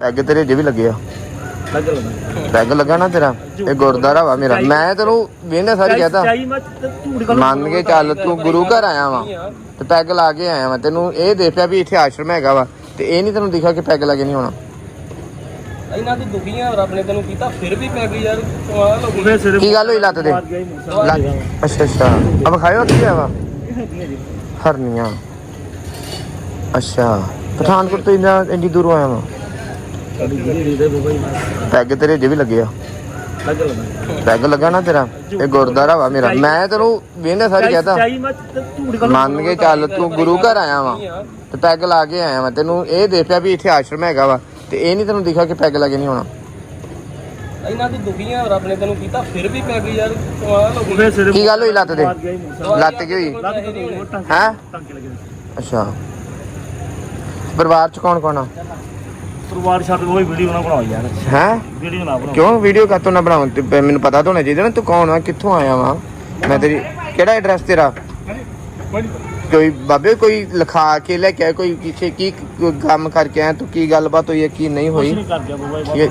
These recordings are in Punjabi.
ਪੈਗ ਤੇਰੇ ਜੇ ਵੀ ਲੱਗੇ ਆ। ਲੱਗ ਲੱਗਾ। ਪੈਗ ਲੱਗਾ ਨਾ ਤੇਰਾ ਇਹ ਗੁਰਦਾਰਾ ਵਾ ਮੇਰਾ। ਮੈਂ ਤੈਨੂੰ ਵੇਂਦੇ ਸਾਰੀ ਕਹਤਾ। ਚਾਈ ਮੈਂ ਤੇ ਝੂਠ ਗੱਲ ਮੰਨ ਕੇ ਚੱਲ ਤੂੰ ਗੁਰੂ ਘਰ ਆਇਆ ਵਾ ਤੇ ਪੈਗ ਲਾ ਕੇ ਆਇਆ ਵਾ। ਤੈਨੂੰ ਇਹ ਦੇਖਿਆ ਵੀ ਇੱਥੇ ਆਸ਼ਰਮ ਹੈਗਾ ਵਾ ਤੇ ਇਹ ਨਹੀਂ ਤੈਨੂੰ ਦਿਖਿਆ ਕਿ ਪੈਗ ਲੱਗੇ ਨਹੀਂ ਹੋਣਾ। ਇਹਨਾਂ ਦੀ ਦੁਖੀਆਂ ਰੱਬ ਨੇ ਤੈਨੂੰ ਕੀਤਾ ਫਿਰ ਵੀ ਪੈ ਗਈ ਯਾਰ ਕਮਾਲ ਹੋ ਗਈ ਉਹਦੇ ਸਿਰ ਕੀ ਗੱਲ ਹੋਈ ਲੱਤ ਦੇ ਮਾਰ ਗਿਆ ਹੀ ਮੂਸਾ ਲੱਤ- ਅੱਛਾ ਅੱਛਾ। ਅਬ ਖਾਇਓ ਕੀ ਆ ਵਾ? ਹਰਨੀਆਂ। ਅੱਛਾ। ਪਠਾਨਕੋਟ ਤੋਂ ਇੰਨਾ ਇੰਨੀ ਦੂਰੋਂ ਆਇਆ ਵਾ? ਪੈਗ ਤੇਰੇ ਜੇ ਵੀ ਲੱਗੇ ਆ। ਲੱਗ ਲੱਗਾ। ਪੈਗ ਲੱਗਾ ਨਾ ਤੇਰਾ? ਇਹ ਗੁਰਦਾਰਾ ਵਾ ਮੇਰਾ। ਮੈਂ ਤੈਨੂੰ ਵੇਂਦੇ ਸਾਰੀ ਕਹਤਾ। ਮੰਨ ਕੇ ਚੱਲ ਤੂੰ ਗੁਰੂ ਘਰ ਆਇਆ ਵਾ ਤੇ ਪੈਗ ਲਾ ਕੇ ਆਇਆ ਵਾ। ਤੈਨੂੰ ਇਹ ਦੇਖਿਆ ਵੀ ਇੱਥੇ ਆਸ਼ਰਮ ਹੈਗਾ ਵਾ ਤੇ ਇਹ ਨਹੀਂ ਤੈਨੂੰ ਦਿਖਿਆ ਕਿ ਪੈਗ ਲੱਗੇ ਨਹੀਂ ਹੋਣਾ। ਇਹਨਾਂ ਦੀ ਦੁਖੀਆਂ ਰੱਬ ਨੇ ਤੈਨੂੰ ਕੀਤਾ ਫਿਰ ਵੀ ਪੈ ਗਈ ਯਾਰ ਕਮਾਲ ਹੋ ਗਈ ਕੀ ਗੱਲ ਹੋਈ ਲੱਤ ਦੇ ਲੱਤ ਕੀ ਹੋਈ? ਹੈਂ? ਅੱਛਾ। ਪਰਿਵਾਰ ਚ ਕੌਣ ਕੌਣ ਆ? ਪਰਿਵਾਰ ਛੱਡ ਕੇ ਕੋਈ ਵੀਡੀਓ ਨਾ ਬਣਾਓ ਯਾਰ। ਹੈ? ਵੀਡੀਓ ਨਾ ਬਣਾਓ। ਕਿਉਂ? ਵੀਡੀਓ ਕਾਤੋਂ ਨਾ ਬਣਾਉਂ ਤੇ ਮੈਨੂੰ ਪਤਾ ਤਾਂ ਹੋਣਾ ਚਾਹੀਦਾ ਨਾ ਤੂੰ ਕੌਣ ਆ ਕਿੱਥੋਂ ਆਇਆ ਵਾ? ਮੈਂ ਤੇਰੀ ਕਿਹੜਾ ਐਡਰੈਸ ਤੇਰਾ? ਕੋਈ ਬਾਬੇ ਕੋਈ ਲਿਖਾ ਕੇ ਲੈ ਕੇ ਆਇਆ, ਕੋਈ ਕਿਸੇ ਕੀ ਕੰਮ ਕਰਕੇ ਆਇਆ? ਤੂੰ ਕੀ ਗੱਲਬਾਤ ਹੋਈ ਹੈ ਕੀ ਨਹੀਂ ਹੋਈ? ਘਰ ਛੱਡ ਕੇ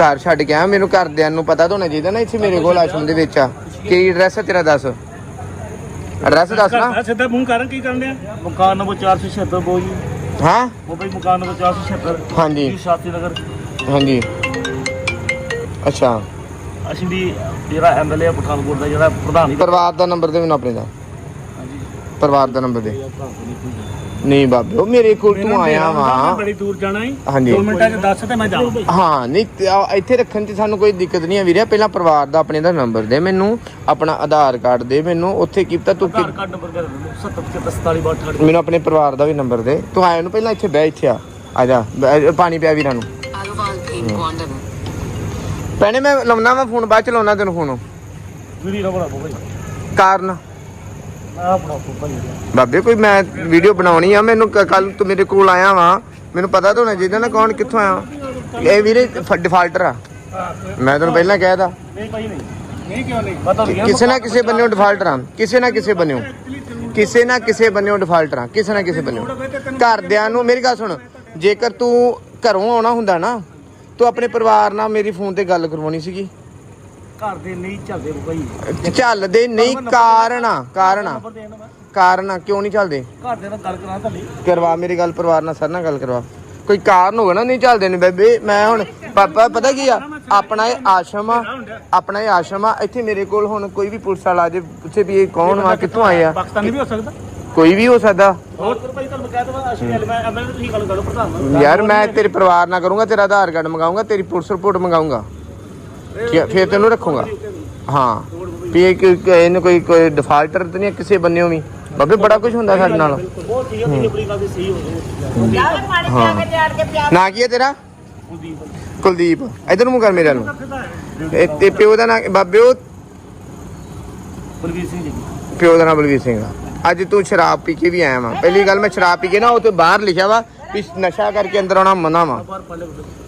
ਘਰ ਛੱਡ ਕੇ ਆਇਆ? ਮੈਨੂੰ ਘਰਦਿਆਂ ਨੂੰ ਪਤਾ ਤਾਂ ਹੋਣਾ ਚਾਹੀਦਾ ਨਾ ਇੱਥੇ ਮੇਰੇ ਕੋਲ ਆਸ਼ਰਮ ਦੇ ਵਿੱਚ ਆ। ਕੀ ਐਡਰੈਸ ਹੈ ਤੇਰਾ ਦੱਸ? ਐਡਰੈਸ ਦੱਸ ਨਾ। ਸਿੱਧਾ ਮੂੰਹ ਕਰਨ ਕੀ ਕਰਨ ਡਿਆ? ਮਕਾਨ ਨੰਬਰ 476 ਬੋ ਜੀ ਹਾਂ? ਬਾਬਾ ਜੀ ਮਕਾਨ ਨੰਬਰ 476 ਹਾਂਜੀ। ਜੀ ਸ਼ਾਤੀ ਨਗਰ? ਹਾਂਜੀ। ਅੱਛਾ। ਅਸੀਂ ਵੀ ਜਿਹੜਾ ਐਮਐਲਏ ਪਠਾਨਕੋਟ ਦਾ ਜਿਹੜਾ ਪ੍ਰਧਾਨ ਹੀ ਪਰਿਵਾਰ ਦਾ ਨੰਬਰ ਦੇ ਮੈਨੂੰ ਆਪਣੇ ਦਾ। ਹਾਂਜੀ। ਪਰਿਵਾਰ ਦਾ ਨੰਬਰ ਦੇ। ਨਹੀਂ ਬਾਬੇ ਉਹ ਮੇਰੇ ਕੋਲ ਤੂੰ ਆਇਆ ਵਾ। ਬੜੀ ਦੂਰ ਜਾਣਾ ਹੈ ਹਾਂਜੀ। 2 ਮਿੰਟਾਂ 'ਚ ਦੱਸ ਤੇ ਮੈਂ ਜਾਵਾਂ ਹਾਂ ਨਹੀਂ ਇੱਥੇ ਰੱਖਣ 'ਚ ਸਾਨੂੰ ਕੋਈ ਦਿੱਕਤ ਨਹੀਂ ਆ ਵੀਰੇ। ਪਹਿਲਾਂ ਪਰਿਵਾਰ ਦਾ ਆਪਣੇ ਦਾ ਨੰਬਰ ਦੇ ਮੈਨੂੰ ਆਪਣਾ ਆਧਾਰ ਕਾਰਡ ਦੇ ਮੈਨੂੰ। ਉੱਥੇ ਕੀ ਪਤਾ ਤੂੰ ਘਰ ਕਾਰਡ ਨੰਬਰ ਕਰ 7047 ਮੈਨੂੰ। ਆਪਣੇ ਪਰਿਵਾਰ ਦਾ ਵੀ ਨੰਬਰ ਦੇ। ਤੂੰ ਆਇਆ ਨੂੰ ਪਹਿਲਾਂ ਇੱਥੇ ਬਹਿ ਇੱਥੇ ਆ। ਆ ਜਾ ਪਾਣੀ ਪਿਆ ਵੀਰਾਂ ਨੂੰ. ਭੈਣੇ ਮੈਂ ਲਾਉਣਾ ਵਾ ਫੋਨ ਬਾਅਦ ਚ ਲਾਉਣਾ ਤੈਨੂੰ ਫੋਨ। ਵੀਡੀਓ ਬਣਾ ਬਾਬਾ ਕਾਰਨ? ਆ ਬਾਬਾ ਕੋਈ ਮੈਂ ਵੀਡੀਓ ਬਣਾਉਣੀ ਆ ਮੈਨੂੰ ਕੱਲ ਤੂੰ ਮੇਰੇ ਕੋਲ ਆਇਆ ਵਾ। ਮੈਨੂੰ ਪਤਾ ਤਾਂ ਹੋਣਾ ਚਾਹੀਦਾ ਨਾ ਕੌਣ ਕਿੱਥੋਂ ਆਇਆ। ਇਹ ਵੀਰੇ ਡਿਫਾਲਟਰ ਆ। ਮੈਂ ਤੈਨੂੰ ਪਹਿਲਾਂ ਕਹਿਦਾ ਨਹੀਂ ਭਾਈ ਨਹੀਂ। ਨਹੀਂ ਕਿਉਂ ਨਹੀਂ? ਪਤਾ ਨਹੀਂ ਕਿਸੇ ਨਾ ਕਿਸੇ ਬੰਨਿਓ ਡਿਫਾਲਟਰ ਆ। ਕਿਸੇ ਨਾ ਕਿਸੇ ਬੰਨਿਓ। ਕਿਸੇ ਨਾ ਕਿਸੇ ਬੰਨਿਓ ਡਿਫਾਲਟਰ ਆ। ਕਿਸੇ ਨਾ ਕਿਸੇ ਬੰਨਿਓ। ਘਰਦਿਆਂ ਨੂੰ ਮੇਰੀ ਗੱਲ ਸੁਣ। ਜੇਕਰ ਤੂੰ ਘਰੋਂ ਆਉਣਾ ਹੁੰਦਾ ਨਾ ਤੂੰ ਆਪਣੇ ਪਰਿਵਾਰ ਨਾਲ ਮੇਰੀ ਫੋਨ ਤੇ ਗੱਲ ਕਰਵਾਉਣੀ ਸੀਗੀ। ਘਰ ਦੇ ਨਹੀਂ ਚੱਲਦੇ ਨਹੀਂ ਕਾਰਨ ਆ ਕਾਰਨ ਆ। ਕਾਰਨ ਆ ਕਿਉਂ ਨਹੀਂ ਚੱਲਦੇ? ਘਰ ਦੇ ਨਾਲ ਗੱਲ ਕਰਾਂ ਤੁਹਾਡੀ ਕਰਵਾ ਮੇਰੀ ਗੱਲ ਪਰਿਵਾਰ ਨਾਲ ਸਰ ਨਾਲ ਗੱਲ ਕਰਵਾ। ਕੋਈ ਕਾਰਨ ਹੋਗਾ ਨਾ ਨਹੀਂ ਚੱਲਦੇ ਨੇ ਬੇਬੇ। ਮੈਂ ਹੁਣ ਪਾਪਾ ਪਤਾ ਕੀ ਆ? ਆਪਣਾ ਇਹ ਆਸ਼ਰਮ ਆ ਆਪਣਾ ਇਹ ਆਸ਼ਰਮ ਆ ਇੱਥੇ ਮੇਰੇ ਕੋਲ ਹੁਣ ਕੋਈ ਵੀ ਪੁਲਿਸ ਵਾਲਾ ਜੇ ਪੁੱਛੇ ਵੀ ਇਹ ਕੌਣ ਵਾ ਕਿੱਥੋਂ ਆਏ ਆ? ਪਾਕਿਸਤਾਨੀ ਵੀ ਹੋ ਸਕਦਾ। ਕੋਈ ਵੀ ਹੋ ਸਕਦਾ। ਯਾਰ ਮੈਂ ਤੇਰੇ ਪਰਿਵਾਰ ਨਾਲ ਕਰੂੰਗਾ ਤੇਰਾ ਆਧਾਰ ਕਾਰਡ ਮੰਗਾਉਂਗਾ ਤੇਰੀ ਪੁਲਿਸ ਰਿਪੋਰਟ ਮੰਗਾਉਂਗਾ ਠੀਕ ਹੈ ਫਿਰ ਤੈਨੂੰ ਰੱਖੂੰਗਾ। ਹਾਂ। ਵੀ ਇਹ ਕੋਈ- ਕੋਈ- ਇਹਨੂੰ ਕੋਈ ਕੋਈ ਡਿਫਾਲਟਰ ਤੇ ਨਹੀਂ ਹੈ ਕਿਸੇ ਬੰਨਿਓ ਵੀ? ਬਾਬੇ ਬੜਾ ਕੁਝ ਹੁੰਦਾ ਸਾਡੇ ਨਾਲ। ਬਹੁਤ ਠੀਕ ਹੈ ਤੁਸੀਂ ਆਪਣੀ ਗੱਲ ਤੇ ਸਹੀ ਹੋ ਜਾਓ ਹਾਂ ਨਾ ਕੀ ਹੈ ਤੇਰਾ? ਕੁਲਦੀਪ। ਕੁਲਦੀਪ ਇਧਰ ਨੂੰ ਮੂੰਹ ਕਰ ਮੇਰੇ ਨੂੰ। ਇਹ ਤੇ ਪਿਓ ਦਾ ਨਾਂ ਬਾਬੇ ਉਹ ਬਲਵੀਰ ਸਿੰਘ ਜੀ। ਪਿਓ ਦਾ ਨਾਂ ਬਲਵੀਰ ਸਿੰਘ ਆ। ਅੱਜ ਤੂੰ ਸ਼ਰਾਬ ਪੀ ਕੇ ਵੀ ਆਇਆ ਵਾ। ਪਹਿਲੀ ਗੱਲ ਮੈਂ ਸ਼ਰਾਬ ਪੀ ਕੇ ਨਾ ਉਹ ਤੇ ਬਾਹਰ ਲਿਖਿਆ ਵਾ ਵੀ ਨਸ਼ਾ ਕਰਕੇ ਅੰਦਰ ਆਉਣਾ ਮਨਾ ਵਾ।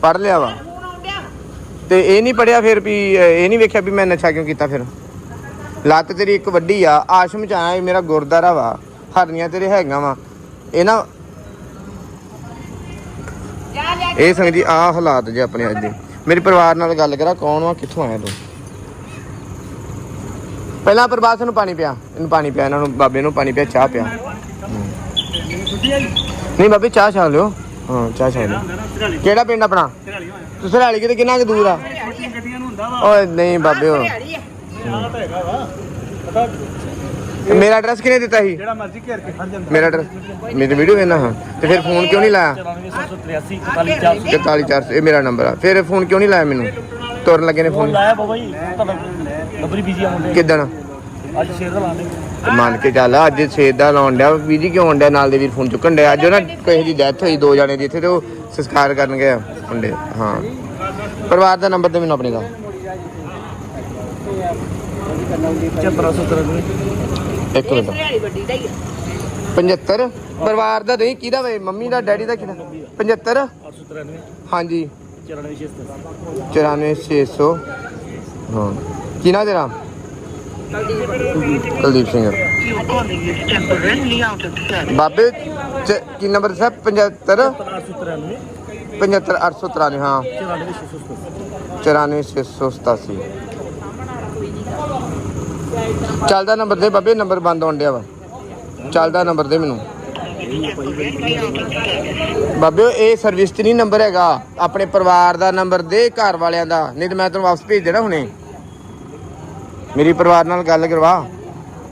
ਪੜ ਲਿਆ ਵਾ। ਤੇ ਇਹ ਨਹੀਂ ਪੜਿਆ ਫਿਰ ਵੀ ਇਹ ਨਹੀਂ ਵੇਖਿਆ ਵੀ ਮੈਂ ਨਸ਼ਾ ਕਿਉਂ ਕੀਤਾ ਫਿਰ? ਲੱਤ ਤੇਰੀ ਇੱਕ ਵੱਡੀ ਆ ਆਸ਼ਰਮ ਚ ਆਇਆ ਇਹ ਮੇਰਾ ਗੁਰਦਾਰਾ ਵਾ ਹਰਨੀਆਂ ਤੇਰੇ ਹੈਗਾ ਵਾ। ਇਹ ਨਾ ਇਹ ਸੰਗ ਜੀ ਆ ਹਾਲਾਤ ਜੇ ਆਪਣੇ ਅੱਜ ਦੇ। ਮੇਰੇ ਪਰਿਵਾਰ ਨਾਲ ਗੱਲ ਕਰਾ ਕੌਣ ਵਾ ਕਿੱਥੋਂ ਆਇਆ ਤੂੰ? ਪਹਿਲਾਂ ਪ੍ਰਭਾਸ ਨੂੰ ਪਾਣੀ ਪਿਆ ਇਹਨੂੰ ਪਾਣੀ ਪਿਆ ਇਹਨਾਂ ਨੂੰ ਬਾਬੇ ਨੂੰ ਪਾਣੀ ਪਿਆ ਚਾਹ ਪਿਆ। ਨਹੀਂ ਬਾਬੇ ਚਾਹ ਛਾ ਲਿਓ। ਹਾਂ ਚਾਹ ਕਿਹੜਾ ਪਿੰਡ ਆਪਣਾ? ਤੁਸੀਂ ਹਰਿਆਲੀ ਕਿਤੇ ਕਿੰਨਾ ਕੁ ਦੂਰ ਆ? ਗੱਡੀਆਂ ਨੂੰ ਹੁੰਦਾ ਵਾ ਓਏ ਨਹੀਂ ਬਾਬੇ ਓ ਆਹ ਤਾਂ ਹੈਗਾ ਵਾ ਪਤਾ ਮੇਰਾ ਐਡਰੈਸ ਕਿਹਨੇ ਦਿੱਤਾ ਸੀ? ਜਿਹੜਾ ਮਰਜ਼ੀ ਘੇਰ ਕੇ ਫੜ ਜਾਂਦਾ। ਮੇਰਾ ਐਡਰੈਸ ਮੇਰੀ ਵੀਡੀਓ ਵੇਖਣਾ ਹਾਂ। ਤੇ ਫਿਰ ਫੋਨ ਕਿਉਂ ਨਹੀਂ ਲਾਇਆ? 94783 41400 44400 ਇਹ ਮੇਰਾ ਨੰਬਰ ਆ। ਫਿਰ ਫੋਨ ਕਿਉਂ ਨਹੀਂ ਲਾਇਆ ਮੈਨੂੰ? ਤੁਰਨ ਲੱਗੇ ਨੇ ਫੋਨ ਲਾਇਆ ਬਾਬਾ ਜੀ ਤੁਹਾਡਾ ਨੰਬਰ ਬੀਜੀ ਆਉਂਦੇ ਕਿਦਣ? ਅੱਜ ਸ਼ੇਰ ਦਾ ਲਾਣੇ ਮੰਨ ਕੇ ਚੱਲ ਅੱਜ ਛੇਦ ਦਾ ਲਾਉਣ ਡਿਆ ਬੀਜੀ ਕਿਉਂ ਆਉਣ ਡਿਆ ਨਾਲ ਦੇ ਵੀਰ ਫੋਨ ਚੁੱਕਣ ਡਿਆ? ਅੱਜ ਉਹ ਨਾ ਕਿਸੇ ਦੀ ਡੈਥ ਹੋਈ ਦੋ ਜਣੇ ਦੀ ਇੱਥੇ ਤੇ ਉਹ ਸੰਸਕਾਰ ਕਰਨ ਗਏ ਮੁੰਡੇ ਹਾਂ। ਪਰਿਵਾਰ ਦਾ ਨੰਬਰ ਤੇ ਮੈਨੂੰ ਆਪਣੇ ਦਾ। 7593 ਇੱਕ ਮਿੰਟ। 75 ਪਰਿਵਾਰ ਦਾ ਨਹੀਂ ਕਿਹਦਾ ਵੇ? ਮੰਮੀ ਦਾ ਡੈਡੀ ਦਾ ਕਿਹਦਾ? 75 893 ਹਾਂਜੀ 94 94600 ਹਾਂ। ਕੀ ਨਾਂ ਤੇਰਾ? Kuldeep Singh. temporarily out of service. ਬਾਬੇ, ਚ- ਕੀ ਨੰਬਰ ਸਾਹਿਬ 75 893 75893 ਹਾਂ। 94687 ਚੱਲਦਾ ਨੰਬਰ ਦੇ ਬਾਬੇ, ਨੰਬਰ ਬੰਦ ਹੋਣ ਡਿਆ ਵਾ। ਚੱਲਦਾ ਨੰਬਰ ਦੇ ਮੈਨੂੰ। ਬਾਬੇ, ਇਹ ਸਰਵਿਸ 'ਚ ਨਹੀਂ ਨੰਬਰ ਹੈਗਾ। ਆਪਣੇ ਪਰਿਵਾਰ ਦਾ ਨੰਬਰ ਦੇ ਘਰ ਵਾਲਿਆਂ ਦਾ। ਨਹੀਂ ਤੇ ਮੈਂ ਤੈਨੂੰ ਵਾਪਸ ਭੇਜ ਦੇਣਾ ਹੁਣੇ। ਮੇਰੀ ਪਰਿਵਾਰ ਨਾਲ ਗੱਲ ਕਰਵਾ।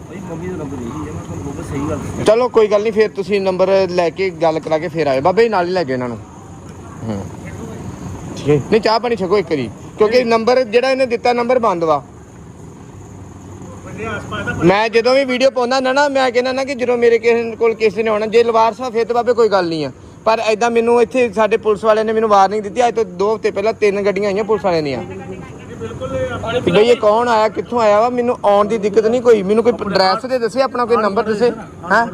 ਭਾਈ ਮੰਮੀ ਦਾ ਨੰਬਰ ਇਹੀ ਹੈ ਮੈਂ ਤੁਹਾਨੂੰ ਬਹੁਤ ਸਹੀ ਗੱਲ ਦੱਸੀ। ਚਲੋ ਕੋਈ ਗੱਲ ਨਹੀਂ ਫਿਰ ਤੁਸੀਂ ਨੰਬਰ ਲੈ ਕੇ ਗੱਲ ਕਰਾ ਕੇ ਫਿਰ ਆਇਓ। ਬਾਬੇ ਨਾਲ ਹੀ ਲੈ ਜਾਓ ਇਹਨਾਂ ਨੂੰ। ਹੂੰ। ਠੀਕ ਹੈ ਨਹੀਂ ਚਾਹ ਪਾਣੀ ਛਕੋ ਇੱਕ ਵਾਰੀ ਕਿਉਂਕਿ ਨੰਬਰ ਜਿਹੜਾ ਇਹਨੇ ਦਿੱਤਾ ਨੰਬਰ ਬੰਦ ਵਾ। ਮੈਂ ਜਦੋਂ ਵੀ ਵੀਡੀਓ ਪਾਉਂਦਾ ਨਾ ਨਾ ਮੈਂ ਕਹਿੰਦਾ ਨਾ ਕਿ ਜਦੋਂ ਮੇਰੇ ਕਿਸੇ ਕੋਲ ਕਿਸੇ ਨੇ ਆਉਣਾ ਜੇ ਲਵਾਰਸ ਆ ਫਿਰ ਤਾਂ ਬਾਬੇ ਕੋਈ ਗੱਲ ਨਹੀਂ ਆ। ਪਰ ਐਦਾਂ ਮੈਨੂੰ ਇੱਥੇ ਸਾਡੇ ਪੁਲਿਸ ਵਾਲਿਆਂ ਨੇ ਮੈਨੂੰ ਵਾਰਨਿੰਗ ਦਿੱਤੀ ਅੱਜ ਤੋਂ 2 ਹਫ਼ਤੇ ਪਹਿਲਾਂ ਤਿੰਨ ਗੱਡੀਆਂ ਆਈਆਂ ਪੁਲਿਸ ਵਾਲਿਆਂ ਦੀਆਂ। ਕਿ ਬਈ ਇਹ ਕੌਣ ਆਇਆ, ਕਿੱਥੋਂ ਆਇਆ ਵਾ? ਮੈਨੂੰ ਆਉਣ ਦੀ ਦਿੱਕਤ ਨਹੀਂ ਕੋਈ। ਮੈਨੂੰ ਕੋਈ ਐਡਰੈਸ ਦੇ ਦੱਸੇ, ਆਪਣਾ ਕੋਈ ਨੰਬਰ ਦੱਸੇ, ਹੈਂ?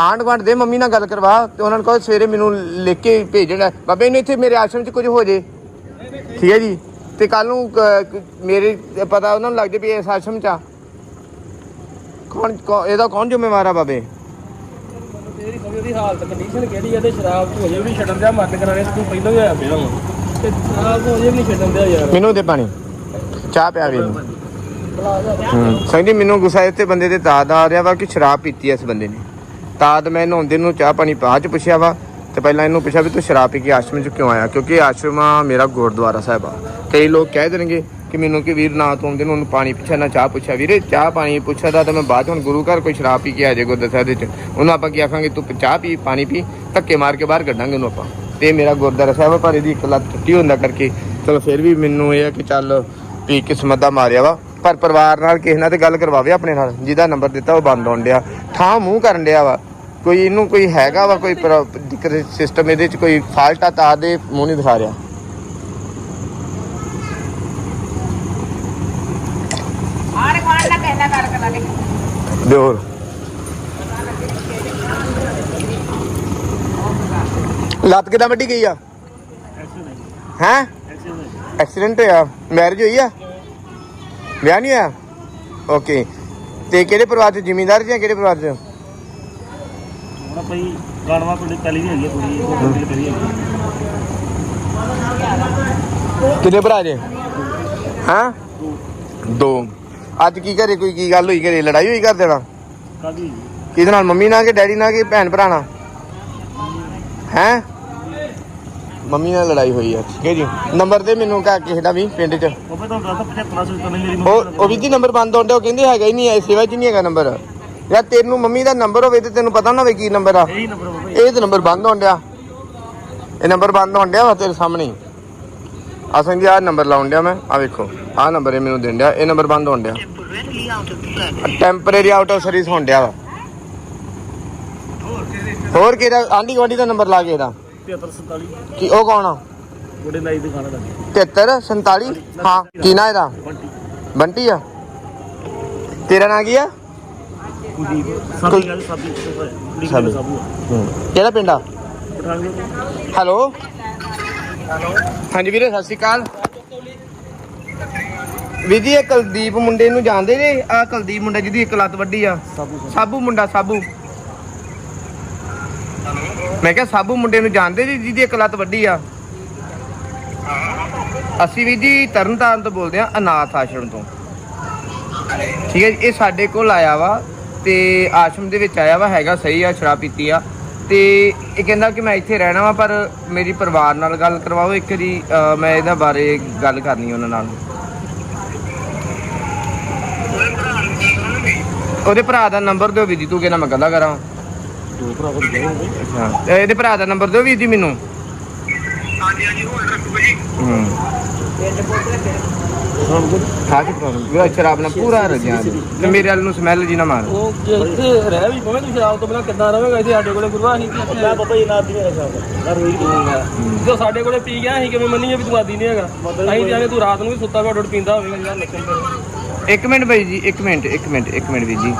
ਆਂਢ ਗੁਆਂਢ ਦੇ ਮੰਮੀ ਨਾਲ ਗੱਲ ਕਰਵਾ ਤੇ ਉਹਨਾਂ ਨੂੰ ਕਹੋ ਸਵੇਰੇ ਮੈਨੂੰ ਲਿਖ ਕੇ ਭੇਜਣਾ। ਬਾਬੇ, ਇਹਨੂੰ ਇੱਥੇ ਮੇਰੇ ਆਸ਼ਰਮ 'ਚ ਕੁਝ ਹੋ ਜੇ। ਠੀਕ ਹੈ ਜੀ? ਤੇ ਕੱਲ ਨੂੰ ਮੇਰੇ, ਪਤਾ ਉਹਨਾਂ ਨੂੰ ਲੱਗ ਜੇ ਵੀ ਇਸ ਆਸ਼ਰਮ 'ਚ ਆ। ਕੌਣ ਇਹਦਾ ਕੌਣ ਜ਼ਿੰਮੇਵਾਰ ਆ ਬਾਬੇ? ਤੇਰੀ ਸਮਝ ਦੀ ਹਾਲਤ ਕੰਡੀਸ਼ਨ ਕਿਹੜੀ ਹੈ ਤੇ ਸ਼ਰਾਬ ਤੋਂ ਹਜੇ ਵੀ ਛੱਡਣ ਦਿਆ ਮਰਨ ਕਰਾਣੇ ਤੂੰ ਪਹਿਲਾਂ ਹੀ ਹੋਇਆ ਪਿਆ ਤੇ ਸ਼ਰਾਬ ਤੋਂ ਹਜੇ ਵੀ ਨਹੀਂ ਛੱਡਣ ਦਿਆ ਯਾਰ ਮੈਨੂੰ ਦੇ ਪਾਣੀ। ਚਾਹ ਪਿਆ ਵੀ ਹੂੰ। ਸੰਜੀ ਮੈਨੂੰ ਗੁੱਸਾ ਇੱਥੇ ਬੰਦੇ ਤੇ ਤਾਦ ਆ ਰਿਹਾ ਵਾ ਕਿ ਸ਼ਰਾਬ ਪੀਤੀ ਐ ਇਸ ਬੰਦੇ ਨੇ। ਤਾਦ ਮੈਂ ਨਹਾਉਂਦੇ ਨੂੰ ਚਾਹ ਪਾਣੀ ਪਾ ਚ ਪੁੱਛਿਆ ਵਾ ਤੇ ਪਹਿਲਾਂ ਇਹਨੂੰ ਪੁੱਛਿਆ ਵੀ ਤੂੰ ਸ਼ਰਾਬ ਪੀ ਕੇ ਆਸ਼ਰਮ ਚ ਕਿਉਂ ਆਇਆ? ਕਿਉਂਕਿ ਆਸ਼ਰਮ ਆ ਮੇਰਾ ਗੁਰਦੁਆਰਾ ਸਾਹਿਬ ਆ। ਕਈ ਲੋਕ ਕਹਿ ਦੇਣਗੇ ਕਿ ਮੈਨੂੰ ਕਿ ਵੀਰ ਨਾ ਤੂੰ ਆਉਂਦੇ ਨੂੰ ਉਹਨੂੰ ਪਾਣੀ ਪੁੱਛਿਆ ਨਾ ਚਾਹ ਪੁੱਛਿਆ। ਵੀਰੇ ਚਾਹ ਪਾਣੀ ਪੁੱਛਿਆ ਤਾਂ ਮੈਂ ਬਾਅਦ 'ਚ ਹੁਣ ਗੁਰੂ ਘਰ ਕੋਈ ਸ਼ਰਾਬ ਪੀ ਕੇ ਆ ਜਾਏ ਗੁਰਦੁਆਰਾ ਸਾਹਿਬ ਦੇ ਚ ਉਹਨੂੰ ਆਪਾਂ ਕੀ ਆਖਾਂਗੇ ਤੂੰ ਚਾਹ ਪੀ ਪਾਣੀ ਪੀ ਧੱਕੇ ਮਾਰ ਕੇ ਬਾਹਰ ਕੱਢਾਂਗੇ ਉਹਨੂੰ ਆਪਾਂ। ਤੇ ਮੇਰਾ ਗੁਰਦੁਆਰਾ ਸਾਹਿਬ ਆ, ਪਰ ਇਹਦੀ ਇੱਕ ਲੱਤ ਟੁੱਟੀ ਹੁੰਦਾ ਕਰਕੇ। ਚਲੋ ਫਿਰ ਵੀ ਮੈਨੂੰ ਇਹ ਆ ਕਿ ਚੱਲ ਵੀ ਕਿਸਮਤ ਦਾ ਮਾਰਿਆ ਵਾ। ਪਰ ਪਰਿਵਾਰ ਨਾਲ ਕਿਸੇ ਨਾਲ ਤੇ ਗੱਲ ਕਰਵਾਵੇ ਆਪਣੇ ਨਾਲ। ਜਿਹਦਾ ਨੰਬਰ ਦਿੱਤਾ ਉਹ ਬੰਦ ਹੋਣ ਡਿਆ। ਠਾਂ ਮੂੰਹ ਕਰਨ ਡਿਆ ਵਾ। ਕੋਈ ਇਹਨੂੰ ਕੋਈ ਹੈਗਾ ਵਾ ਕੋਈ ਸਿਸਟਮ ਇਹਦੇ ਚ ਕੋਈ ਫਾਲਟ ਆ ਤਾਂ ਦੇ ਮੂੰਹ ਨਹੀਂ ਦਿਖਾ ਰਿਹਾ। ਆਰੇ ਖਾਣ ਦਾ ਕਹਿਣਾ ਕਰ ਕਰ ਲੈ ਦੇ। ਹੋਰ। ਲੱਤ ਕਿਦਾਂ ਵੱਡੀ ਗਈ ਆ? ਹੈ? ਐਕਸੀਡੈਂਟ ਹੋਇਆ ਮੈਰਿਜ ਹੋਈ ਆ? ਵਿਆਹ ਨਹੀਂ ਹੋਇਆ? ਓਕੇ ਤੇ ਕਿਹੜੇ ਪਰਿਵਾਰ ਚ ਜ਼ਿਮੀਂਦਾਰ ਜਾਂ ਕਿਹੜੇ ਪਰਿਵਾਰ ਚ? ਹੁਣ ਭਾਈ ਗਾਣਵਾ ਪਿੰਡ ਪਹਿਲੀ ਵੀ ਹੈਗੀ ਹੈ ਥੋੜੀ ਉਹ ਪਿੰਡ ਕਰੀ ਹੈਗੀ ਹੈ। ਕਿੰਨੇ ਭਰਾ ਜੇ? ਹਾਂ? ਦੋ। ਅੱਜ ਕੀ ਘਰੇ ਕੋਈ ਕੀ ਗੱਲ ਹੋਈ ਘਰੇ? ਲੜਾਈ ਹੋਈ ਕਰ ਦੇਣਾ ਕਾਹਦੀ ਕਿਹਦੇ ਨਾਲ? ਮੰਮੀ ਨਾਲ ਕਿ ਡੈਡੀ ਨਾਲ ਕਿ ਭੈਣ ਭਰਾ ਨਾਲ? ਹੈ? ਮੰਮੀ ਨਾਲ ਲੜਾਈ ਹੋਈ ਆ। ਠੀਕ ਹੈ ਜੀ? ਨੰਬਰ ਦੇ ਮੈਨੂੰ ਕਾ ਕਿਸੇ ਦਾ ਵੀ ਪਿੰਡ 'ਚ। ਉਹ ਮੈਂ ਤੁਹਾਨੂੰ ਦੱਸਦਾ 75 ਸੌ ਤਾਂ ਮੇਰੀ ਉਹ ਉਹ ਵੀ ਜੀ ਨੰਬਰ ਬੰਦ ਹੋਣ ਡਿਆ ਉਹ ਕਹਿੰਦੇ ਹੈਗਾ ਹੀ ਨਹੀਂ ਐ ਸੇਵਾ 'ਚ ਨਹੀਂ ਹੈਗਾ ਨੰਬਰ। ਯਾਰ ਤੈਨੂੰ ਮੰਮੀ ਦਾ ਨੰਬਰ ਹੋਵੇ ਤੇ ਤੈਨੂੰ ਪਤਾ ਨਾ ਹੋਵੇ ਕੀ ਨੰਬਰ ਆ। ਇਹੀ ਨੰਬਰ ਬਾਬਾ ਇਹ ਤੇ ਨੰਬਰ ਬੰਦ ਹੋਣ ਡਿਆ ਇਹ ਨੰਬਰ ਬੰਦ ਹੋਣ ਡਿਆ ਵਾ ਤੇਰੇ ਸਾਹਮਣੇ। ਆ ਸੰਜੀ ਆ ਨੰਬਰ ਲਾਉਣ ਡਿਆ ਮੈਂ। ਆ ਵੇਖੋ ਆ ਨੰਬਰ ਇਹ ਮੈਨੂੰ ਦੇਣ ਡਿਆ ਇਹ ਨੰਬਰ ਬੰਦ ਹੋਣ ਡਿਆ ਟੈਂਪਰੇਰੀ ਆਊਟ ਆਫ ਸਰਵਿਸ ਹੋਣ ਡਿਆ ਵਾ। ਹੋਰ ਕਿਹਦਾ ਆਂਢੀ ਗੁਆਂਢੀ ਦਾ ਨੰਬਰ ਲਾ ਕੇ ਇਹਦਾ। 7347 ਕੀ ਉਹ ਕੌਣ ਆ? ਬੁੱਢੇ ਨਾਈ ਦੀ ਖਾਣਾ ਦਾ 73 47 ਹਾਂ ਕੀ ਨਾਂ ਇਹਦਾ? ਬੰਟੀ। ਬੰਟੀ ਆ? ਤੇਰਾ ਨਾਂ ਕੀ ਆ? ਕੁਲਦੀਪ। ਸਾਬੀ ਗੱਲ ਸਾਬੀ ਸਾਬੀ। ਸਾਬੀ ਸਾਬੂ ਕਿਹੜਾ ਪਿੰਡ ਆ? ਪਠਾਨਕੋਟ। ਹੈਲੋ? ਹਾਂਜੀ ਵੀਰੇ ਸਤਿ ਸ਼੍ਰੀ ਅਕਾਲ। ਜੀ ਇਹ ਕੁਲਦੀਪ ਮੁੰਡੇ ਨੂੰ ਜਾਣਦੇ ਜੇ? ਆ ਕੁਲਦੀਪ ਮੁੰਡਾ ਜਿਹਦੀ ਇੱਕ ਲੱਤ ਵੱਡੀ ਆ। ਸਾਬੂ ਮੁੰਡਾ ਸਾਬੂ। ਮੈਂ ਕਿਹਾ ਸਾਬੂ ਮੁੰਡੇ ਨੂੰ ਜਾਣਦੇ ਜੀ, ਜਿਹਦੀ ਇੱਕ ਲੱਤ ਵੱਡੀ ਆ। ਅਸੀਂ ਵੀ ਜੀ ਤਰਨਤਾਰਨ ਤੋਂ ਬੋਲਦੇ ਆ ਅਨਾਥ ਆਸ਼ਰਮ ਤੋਂ। ਠੀਕ ਹੈ ਜੀ, ਇਹ ਸਾਡੇ ਕੋਲ ਆਇਆ ਵਾ ਤੇ ਆਸ਼ਰਮ ਦੇ ਵਿੱਚ ਆਇਆ ਵਾ, ਹੈਗਾ ਸਹੀ ਆ, ਸ਼ਰਾਬ ਪੀਤੀ ਆ। ਤੇ ਇਹ ਕਹਿੰਦਾ ਕਿ ਮੈਂ ਇੱਥੇ ਰਹਿਣਾ ਵਾ, ਪਰ ਮੇਰੀ ਪਰਿਵਾਰ ਨਾਲ ਗੱਲ ਕਰਵਾਓ, ਇੱਕ ਵਾਰੀ ਮੈਂ ਇਹਦਾ ਬਾਰੇ ਗੱਲ ਕਰਨੀ ਉਹਨਾਂ ਨਾਲ। ਉਹਦੇ ਭਰਾ ਦਾ ਨੰਬਰ ਦਿਓ ਵੀ ਜੀ, ਤੂੰ ਕਹਿੰਦਾ ਮੈਂ ਗੱਲਾਂ ਕਰਾਂ। ਦੋ ਭਰਾ ਕੋਲ ਗਏ। ਹੋਏ ਅੱਛਾ ਤੇ ਇਹਦੇ ਭਰਾ ਦਾ ਨੰਬਰ ਦਿਓ ਵੀਰ ਜੀ ਮੈਨੂੰ। ਹਾਂਜੀ ਹਾਂਜੀ ਹੋਲਡ ਰੱਖੋ ਜੀ ਹੂੰ। ਸਭ ਕੁਝ ਖਾ ਕੇ ਪ੍ਰੋਬਲਮ ਵੀਰ ਸ਼ਰਾਬ ਨਾਲ ਪੂਰਾ ਰਜਿਆ ਤੇ ਮੇਰੇ ਵੱਲ ਨੂੰ ਸਮੈਲ ਜੀ ਨਾ ਮਾਰ। ਉਹ ਜੇ ਇੱਥੇ ਰਹਿ ਵੀ ਪਵੇਂ ਤੂੰ ਸ਼ਰਾਬ ਤੋਂ ਬਿਨਾਂ ਕਿੱਦਾਂ ਰਵੇਂਗਾ ਇੱਥੇ ਸਾਡੇ ਕੋਲੇ ਗੁਰੂਆ ਨਹੀਂ ਕਿ ਮੈਂ ਬਾਬਾ ਜੀ ਨਾਲ ਦੀ ਮੇਰਾ ਸਾਹਿਬ ਯਾਰ ਰੋਈ ਜੋ ਸਾਡੇ ਕੋਲੇ ਪੀ ਗਿਆ ਅਸੀਂ ਕਿਵੇਂ ਮੰਨੀਏ ਵੀ ਤੂੰ ਆਦੀ ਨਹੀਂ ਹੈਗਾ? ਅਸੀਂ ਜਾਣੇ ਤੂੰ ਰਾਤ ਨੂੰ ਵੀ ਸੁੱਤਾ ਪਿਆ ਪੀਂਦਾ ਹੋਵੇਗਾ ਇੱਕ ਮਿੰਟ ਭਾਈ ਜੀ ਇੱਕ ਮਿੰਟ ਇੱਕ ਮਿੰਟ ਇੱਕ ਮਿੰਟ ਵੀਰ ਜੀ।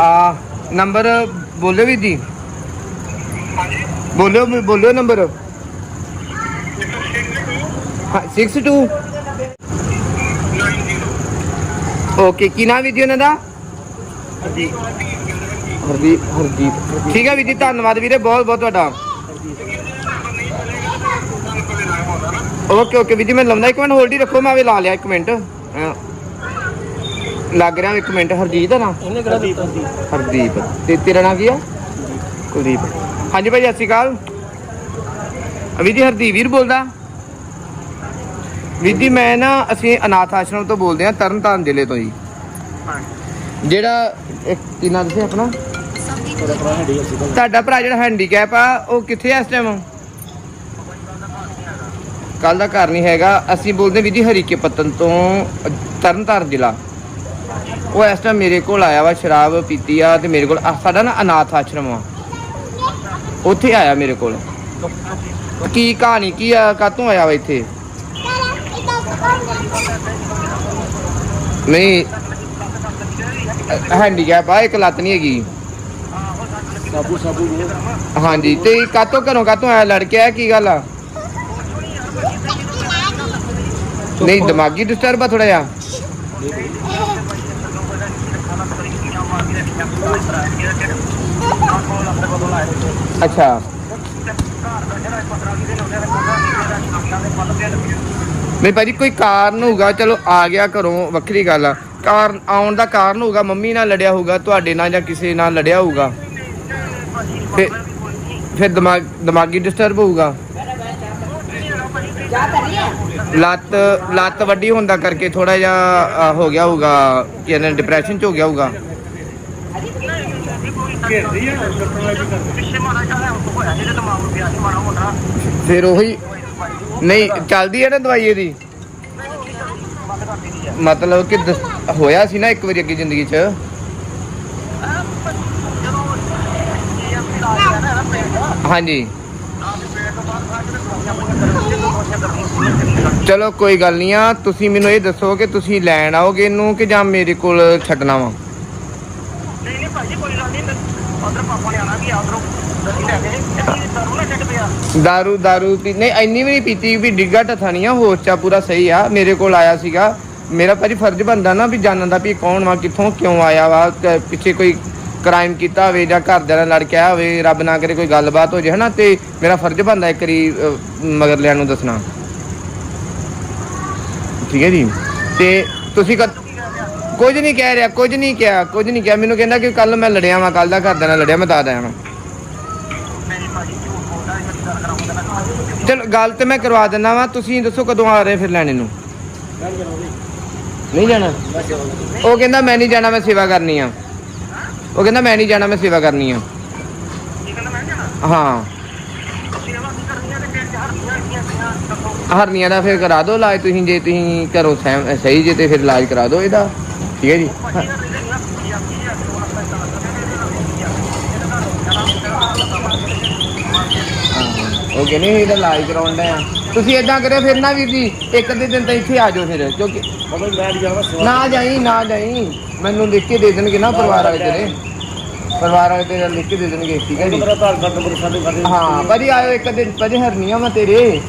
ਆ ਨੰਬਰ ਬੋਲਿਓ ਵੀਰ ਜੀ। ਬੋਲਿਓ ਬੋਲਿਓ ਨੰਬਰ। ਹਾਂ 62 ਓਕੇ ਕੀ ਨਾਮ ਜੀ ਉਹਨਾਂ ਦਾ? ਹਰਦੀਪ ਹਰਦੀਪ। ਠੀਕ ਹੈ ਵੀਰ ਜੀ ਧੰਨਵਾਦ ਵੀਰੇ ਬਹੁਤ ਬਹੁਤ ਤੁਹਾਡਾ। ਓਕੇ ਓਕੇ ਵੀਰ ਜੀ ਮੈਂ ਲਾਉਂਦਾ ਇੱਕ ਮਿੰਟ ਹੋਲਡ ਹੀ ਰੱਖੋ ਮੈਂ ਵੀ ਲਾ ਲਿਆ ਇੱਕ ਮਿੰਟ। ਲੱਗ ਰਿਹਾ ਇੱਕ ਮਿੰਟ ਹਰਜੀਤ ਆ ਨਾ? ਇਹਨੇ ਕਿਹੜਾ ਦਿੱਤਾ ਸੀ? ਹਰਦੀਪ। ਤੇ ਤੇਰਾ ਨਾਂ ਕੀ ਆ? ਕੁਲਦੀਪ। ਹਾਂਜੀ ਭਾਈ ਸਤਿ ਸ਼੍ਰੀ ਅਕਾਲ। ਅਵੀ ਜੀ ਹਰਦੀਪ ਵੀਰ ਬੋਲਦਾ। ਵੀਰ ਜੀ ਮੈਂ ਨਾ ਅਸੀਂ ਅਨਾਥ ਆਸ਼ਰਮ ਤੋਂ ਬੋਲਦੇ ਆ ਤਰਨਤਾਰਨ ਜ਼ਿਲ੍ਹੇ ਤੋਂ ਜੀ। ਜਿਹੜਾ ਇੱਕ ਕੀ ਨਾਂ ਦੱਸਿਆ ਆਪਣਾ? ਤੁਹਾਡਾ ਭਰਾ ਜਿਹੜਾ ਹੈਂਡੀਕੈਪ ਆ ਉਹ ਕਿੱਥੇ ਆ ਇਸ ਟਾਈਮ ਕੱਲ ਦਾ ਘਰ ਨਹੀਂ ਹੈਗਾ। ਅਸੀਂ ਬੋਲਦੇ ਵੀਰ ਜੀ ਹਰੀਕੇ ਪੱਤਨ ਤੋਂ ਤਰਨਤਾਰਨ ਜ਼ਿਲ੍ਹਾ। ਉਹ ਇਸ ਟਾਈਮ ਮੇਰੇ ਕੋਲ ਆਇਆ ਵਾ ਸ਼ਰਾਬ ਪੀਤੀ ਆ ਤੇ ਮੇਰੇ ਕੋਲ ਆਹ ਸਾਡਾ ਨਾ ਅਨਾਥ ਆਸ਼ਰਮ ਆ। ਉੱਥੇ ਆਇਆ ਮੇਰੇ ਕੋਲ। ਕੀ ਕਹਾਣੀ ਕੀ ਆ ਕਾਤੋਂ ਆਇਆ ਵਾ ਇੱਥੇ? ਨਹੀਂ ਹੈਂਡੀਕੈਪ ਆ ਇੱਕ ਲੱਤ ਨਹੀਂ ਹੈਗੀ। ਸਾਬੂ ਸਾਬੂ ਹਾਂਜੀ ਤੇ ਕਾਤੋਂ ਘਰੋਂ ਕਾਤੋਂ ਆਇਆ? ਲੜਕੇ ਆ ਕੀ ਗੱਲ ਆ? ਨਹੀਂ ਦਿਮਾਗੀ ਡਿਸਟਰਬ ਆ ਥੋੜਾ ਜਿਹਾ। ਅੱਛਾ। ਨਹੀਂ ਭਾਜੀ, ਕੋਈ ਕਾਰਨ ਹੋਊਗਾ, ਚਲੋ ਆ ਗਿਆ ਘਰੋਂ, ਵੱਖਰੀ ਗੱਲ ਆ। ਕਾਰਨ, ਆਉਣ ਦਾ ਕਾਰਨ ਹੋਊਗਾ, ਮੰਮੀ ਨਾਲ ਲੜਿਆ ਹੋਊਗਾ, ਤੁਹਾਡੇ ਨਾਲ ਜਾਂ ਕਿਸੇ ਨਾਲ ਲੜਿਆ ਹੋਊਗਾ। ਫਿਰ ਫਿਰ ਦਿਮਾਗ ਦਿਮਾਗੀ ਡਿਸਟਰਬ ਹੋਊਗਾ। ਲੱਤ ਲੱਤ ਵੱਡੀ ਹੁੰਦਾ ਕਰਕੇ ਥੋੜਾ ਜਿਹਾ ਅ, ਹੋ ਗਿਆ ਹੋਊਗਾ ਕਿ ਇਹਨਾਂ ਡਿਪਰੈਸ਼ਨ ਚ ਹੋ ਗਿਆ ਹੋਊਗਾ। ਫਿਰ ਉਹੀ ਨਹੀਂ ਚੱਲਦੀ ਹੈ ਨਾ ਦਵਾਈ ਇਹਦੀ। ਮਤਲਬ ਕਿ ਦਸ- ਹੋਇਆ ਸੀ ਨਾ ਇੱਕ ਵਾਰੀ ਅੱਗੇ ਜ਼ਿੰਦਗੀ 'ਚ। ਹਾਂਜੀ। ਚਲੋ ਕੋਈ ਗੱਲ ਨਹੀਂ ਆ ਤੁਸੀਂ ਮੈਨੂੰ ਇਹ ਦੱਸੋ ਕਿ ਤੁਸੀਂ ਲੈਣ ਆਓਗੇ ਇਹਨੂੰ ਕਿ ਜਾਂ ਮੇਰੇ ਕੋਲ ਛੱਡਣਾ ਵਾ? ਦਾਰੂ ਦਾਰੂ ਪੀ ਨਹੀਂ ਇੰਨੀ ਵੀ ਨਹੀਂ ਪੀਤੀ ਵੀ ਡਿੱਗਾ ਟਥਾ ਨਹੀਂ ਆ ਹੋਰ ਚਾ ਪੂਰਾ ਸਹੀ ਆ ਮੇਰੇ ਕੋਲ ਆਇਆ ਸੀਗਾ। ਮੇਰਾ ਭਾਜੀ ਫਰਜ਼ ਬੰਦਾ ਨਾ ਵੀ ਜਾਣਨ ਦਾ ਵੀ ਕੌਣ ਵਾ ਕਿੱਥੋਂ ਕਿਉਂ ਆਇਆ ਵਾ ਪਿੱਛੇ ਕੋਈ ਕ੍ਰਾਈਮ ਕੀਤਾ ਹੋਵੇ ਜਾਂ ਘਰਦਿਆਂ ਨਾਲ ਲੜ ਕੇ ਆਇਆ ਹੋਵੇ ਰੱਬ ਨਾ ਕਰੇ ਕੋਈ ਗੱਲਬਾਤ ਹੋ ਜੇ ਹਨਾ? ਤੇ ਮੇਰਾ ਫਰਜ਼ ਬੰਦਾ ਇੱਕ ਵਾਰੀ ਅ, ਮਗਰ ਲੈਣ ਨੂੰ ਦੱਸਣਾ। ਠੀਕ ਹੈ ਜੀ। ਤੇ ਤੁਸੀਂ ਕਦ ਕੁਝ ਨਹੀਂ ਕਹਿ ਰਿਹਾ, ਕੁਝ ਨਹੀਂ ਕਿਹਾ, ਕੁਝ ਨਹੀਂ ਕਿਹਾ। ਮੈਨੂੰ ਕਹਿੰਦਾ ਕਿ ਕੱਲ ਮੈਂ ਲੜਿਆ ਵਾਂ ਕੱਲ ਦਾ ਘਰਦਿਆਂ ਨਾਲ ਲੜਿਆ, ਮੈਂ ਤਾਂ ਆਇਆ ਵਾਂ। ਨਹੀਂ ਗੱਲ ਚਲ, ਗੱਲ ਤੇ ਮੈਂ ਕਰਵਾ ਦਿੰਦਾ ਵਾਂ। ਤੁਸੀਂ ਦੱਸੋ ਕਦੋਂ ਆ ਰਹੇ ਫਿਰ ਲੈਣੇ ਨੂੰ ਨਹੀਂ ਜਾਣਾ। ਉਹ ਕਹਿੰਦਾ ਮੈਂ ਨਹੀਂ ਜਾਣਾ, ਮੈਂ ਸੇਵਾ ਕਰਨੀ ਆ। ਉਹ ਕਹਿੰਦਾ ਮੈਂ ਨਹੀਂ ਜਾਣਾ, ਮੈਂ ਸੇਵਾ ਕਰਨੀ ਆ। ਹਾਂ। ਹਰਨੀਆਂ ਦਾ ਫਿਰ ਕਰਾ ਦਿਓ ਇਲਾਜ ਤੁਸੀਂ ਜੇ ਤੁਸੀਂ ਘਰੋਂ ਸਹਿਮ- ਸਹੀ ਜੇ ਤੇ ਫਿਰ ਇਲਾਜ ਕਰਾ ਦਿਓ ਇਹਦਾ। ਠੀਕ ਹੈ ਜੀ? ਹਾਂ। ਆ ਉਹ ਕਹਿੰਦੇ ਇਹਦਾ ਇਲਾਜ ਕਰਾਉਣ ਦਾ ਆ। ਤੁਸੀਂ ਇਦਾਂ ਕਰਿਓ ਫਿਰ ਨਾ ਵੀਰ ਜੀ ਇੱਕ ਅੱਧੇ ਦਿਨ ਤਾਂ ਇੱਥੇ ਆ ਜਾਓ ਫਿਰ ਕਿਉਂਕਿ ਮੈਂ ਸੇਵਾ ਨਾ ਜਾਈ ਨਾ ਜਾਈ। ਮੈਨੂੰ ਲਿਖ ਕੇ ਦੇ ਦੇਣਗੇ ਨਾ ਪਰਿਵਾਰ ਵਾਲੇ ਤੇਰੇ। ਪਰਿਵਾਰ ਵਾਲੇ ਤੇਰੇ ਲਿਖ ਕੇ ਦੇ ਦੇਣਗੇ ਠੀਕ ਹੈ ਜੀ? ਮੇਰਾ ਆਧਾਰ ਕਾਰਡ ਨੰਬਰ ਸਾਡੇ ਸਾਡੇ ਹਾਂ ਭਾਜੀ ਆਇਓ ਇੱਕ ਦਿਨ ਭਾਜੀ ਹਰਨੀਆਂ ਵਾ ਤੇਰੇ।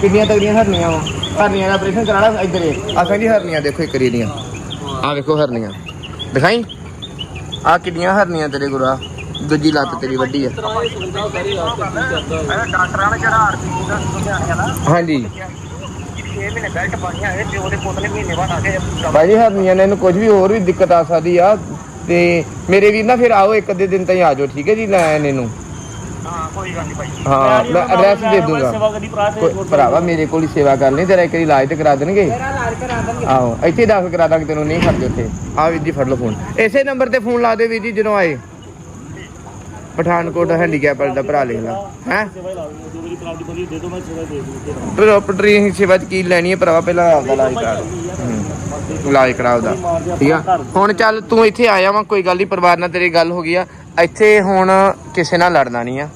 ਕਿੰਨੀਆਂ ਤਗੜੀਆਂ ਹਰਨੀਆਂ ਵਾ? ਹਰਨੀਆਂ ਦਾ ਆਪਰੇਸ਼ਨ ਕਰਾਣਾ ਇੱਧਰ। ਇਹ ਆ ਜੀ ਹਰਨੀਆਂ ਦੇਖੋ ਇੱਕ ਰੀਆਂ ਆ ਵੇਖੋ ਹਰਨੀਆਂ। ਦਿਖਾਈ? ਆ ਕਿੰਨੀਆਂ ਹਰਨੀਆਂ ਤੇਰੇ ਗੁਰਾ ਦੂਜੀ ਲੱਤ ਤੇਰੀ ਵੱਡੀ ਆ। ਹਾਂਜੀ। ਜਿਹਦੀ 6 ਮਹੀਨੇ ਬੈਲਟ ਪਾਣੀ ਹੈ ਤੇ ਉਹਦੇ ਪੁੱਤ ਨੇ ਮਹੀਨੇ ਬਾਅਦ ਆ ਕੇ ਭਾਜੀ ਹਰਨੀਆਂ ਨੇ ਇਹਨੂੰ ਕੁਝ ਵੀ ਹੋਰ ਵੀ ਦਿੱਕਤ ਆ ਸਕਦੀ ਆ। ਤੇ ਮੇਰੇ ਵੀਰ ਨਾ ਫਿਰ ਆਓ ਇੱਕ ਅੱਧੇ ਦਿਨ ਤਾਈਂ ਆ ਜਾਓ ਠੀਕ ਹੈ ਜੀ ਲੈਣ ਇਹਨੂੰ ਹਾਂ ਕੋਈ ਗੱਲ ਨਹੀਂ ਭਾਈ ਹਾਂ ਮੈਂ ਐਡਰੈਸ ਦੇ ਦੂੰਗਾ। ਸੇਵਾ ਕਦੀ ਭਰਾ ਤੇ ਕੋਈ- ਭਰਾਵਾ ਮੇਰੇ ਕੋਲ ਹੀ ਸੇਵਾ ਕਰ ਲਈ ਤੇਰਾ ਇੱਕ ਵਾਰੀ ਇਲਾਜ ਤੇ ਕਰਾ ਦੇਣਗੇ? ਆਹੋ ਇੱਥੇ ਦਾਖਲ ਕਰਾ ਦਾਂਗੇ ਤੈਨੂੰ ਨਹੀਂ ਖੜਦੇ ਉੱਥੇ ਆ ਵੀਰ ਜੀ ਫੜ ਲਓ ਫੋਨ। ਇਸੇ ਨੰਬਰ ਤੇ ਫੋਨ ਲਾ ਦੇ ਵੀਰ ਜੀ ਜਦੋਂ ਆਏ। ਪਠਾਨਕੋਟ ਹੈਂਡੀਕੈਪ ਦਾ ਭਰਾ ਲਿਖ ਲਾ। ਹੈ? ਪ੍ਰੋਪਰਟੀ ਅਸੀਂ ਸੇਵਾ ਚ ਕੀ ਲੈਣੀ ਹੈ ਭਰਾਵਾ? ਪਹਿਲਾਂ ਆਪਦਾ ਇਲਾਜ ਕਰਾ ਹੂੰ। ਇਲਾਜ ਕਰਾ ਉਹਦਾ ਠੀਕ ਆ? ਹੁਣ ਚੱਲ ਤੂੰ ਇੱਥੇ ਆਇਆ ਵਾਂ ਕੋਈ ਗੱਲ ਨਹੀਂ ਪਰਿਵਾਰ ਨਾਲ ਤੇਰੀ ਗੱਲ ਹੋ ਗਈ ਆ। ਇੱਥੇ ਹੁਣ ਕਿਸੇ ਨਾਲ ਲੜਨਾ ਨਹੀਂ ਆ।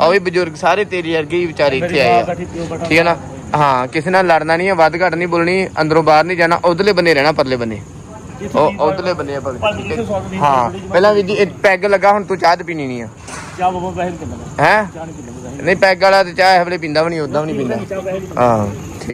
ਆ ਵੀ ਬਜ਼ੁਰਗ ਸਾਰੇ ਤੇਰੀ ਵਰਗੇ ਹੀ ਵਿਚਾਰੇ ਇੱਥੇ ਆਏ ਆ। ਠੀਕ ਹੈ ਨਾ? ਹਾਂ ਕਿਸੇ ਨਾਲ ਲੜਨਾ ਨਹੀਂ ਆ ਵੱਧ ਘੱਟ ਨਹੀਂ ਬੋਲਣੀ ਅੰਦਰੋਂ ਬਾਹਰ ਨਹੀਂ ਜਾਣਾ ਉਧਰਲੇ ਬੰਨੇ ਰਹਿਣਾ ਪਰਲੇ ਬੰਨੇ। ਉਹ ਉਧਰਲੇ ਬੰਨੇ ਆ ਪਰਲੇ ਹਾਂ ਪਹਿਲਾਂ ਵੀ ਜੀ ਇਹ ਪੈਗ ਲੱਗਾ ਹੁਣ ਤੂੰ ਚਾਹ ਤੇ ਪੀਣੀ ਨਹੀਂ ਆ। ਚਾਹ ਬਾਬਾ ਪੈਸੇ ਕਿੰਨਾ ਹੈ? ਨਹੀਂ ਪੈਗ ਵਾਲਾ ਤੇ ਚਾਹ ਇਹ ਵੇਲੇ ਪੀਂਦਾ ਵੀ ਨਹੀਂ ਉਦਾਂ ਵੀ ਨਹੀਂ ਪੀਂਦਾ। ਹਾਂ।